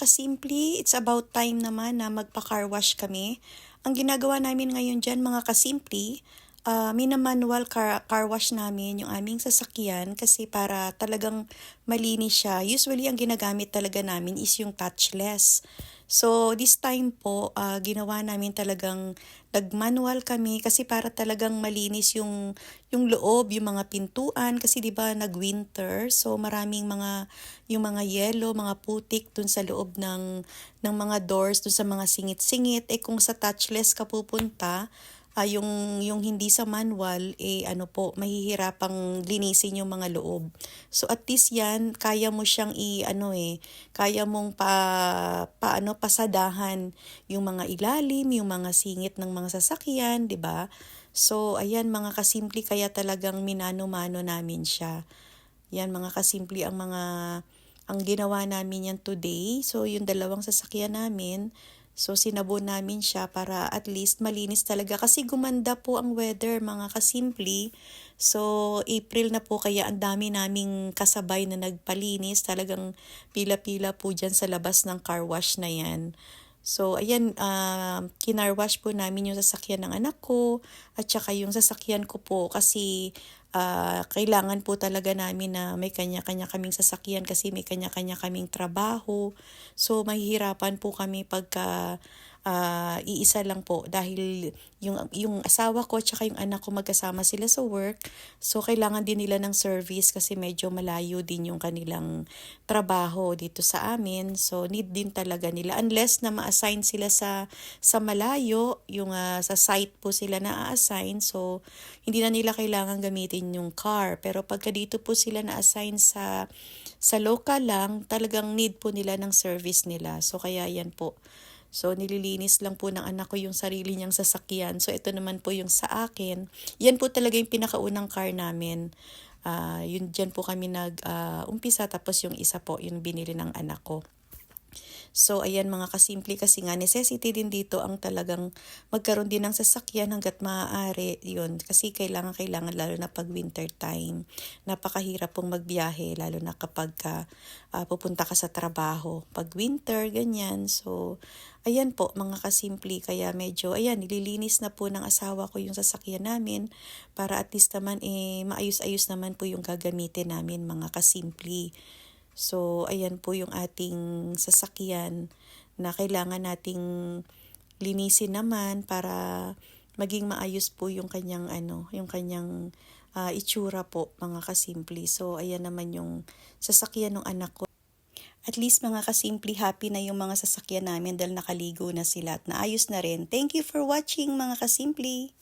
Kasimple, it's about time naman na magpa-car wash kami. Ang ginagawa namin ngayon dyan mga kasimple, uh, minamanual car, car wash namin yung aming sasakyan kasi para talagang malinis siya. Usually ang ginagamit talaga namin is yung touchless. So this time po, uh, ginawa namin talagang nag-manual kami kasi para talagang malinis yung yung loob, yung mga pintuan kasi 'di ba nag-winter. So maraming mga yung mga yellow, mga putik dun sa loob ng ng mga doors, dun sa mga singit-singit. Eh kung sa touchless ka pupunta, uh, yung, yung hindi sa manual, eh ano po, mahihirapang linisin yung mga loob. So at least yan, kaya mo siyang i, ano eh, kaya mong pa, paano pasadahan yung mga ilalim, yung mga singit ng mga sasakyan, di ba? So ayan mga kasimple, kaya talagang minano-mano namin siya. Yan mga kasimple ang mga ang ginawa namin yan today. So yung dalawang sasakyan namin, So sinabon namin siya para at least malinis talaga kasi gumanda po ang weather mga kasimple. So April na po kaya ang dami naming kasabay na nagpalinis. Talagang pila-pila po dyan sa labas ng car wash na yan. So, ayan, uh, kinarwash po namin yung sasakyan ng anak ko at saka yung sasakyan ko po kasi uh, kailangan po talaga namin na may kanya-kanya kaming sasakyan kasi may kanya-kanya kaming trabaho. So, mahihirapan po kami pagka uh, iisa lang po dahil yung, yung asawa ko at saka yung anak ko magkasama sila sa work. So, kailangan din nila ng service kasi medyo malayo din yung kanilang trabaho dito sa amin. So, need din talaga nila. Unless na ma-assign sila sa, sa malayo, yung uh, sa site po sila na-assign. So, hindi na nila kailangan gamitin yung car. Pero pagka dito po sila na-assign sa, sa local lang, talagang need po nila ng service nila. So, kaya yan po. So, nililinis lang po ng anak ko yung sarili niyang sasakyan. So, ito naman po yung sa akin. Yan po talaga yung pinakaunang car namin. Uh, yun, dyan po kami nag-umpisa. Uh, tapos yung isa po, yung binili ng anak ko. So, ayan mga kasimple kasi nga necessity din dito ang talagang magkaroon din ng sasakyan hanggat maaari yun. Kasi kailangan, kailangan lalo na pag winter time. Napakahirap pong magbiyahe lalo na kapag ka, uh, pupunta ka sa trabaho. Pag winter, ganyan. So, ayan po mga kasimple. Kaya medyo, ayan, nililinis na po ng asawa ko yung sasakyan namin para at least naman eh, maayos-ayos naman po yung gagamitin namin mga kasimple. So, ayan po yung ating sasakyan na kailangan nating linisin naman para maging maayos po yung kanyang ano, yung kanyang uh, itsura po mga kasimple. So, ayan naman yung sasakyan ng anak ko. At least mga kasimple happy na yung mga sasakyan namin dahil nakaligo na sila at naayos na rin. Thank you for watching mga kasimple.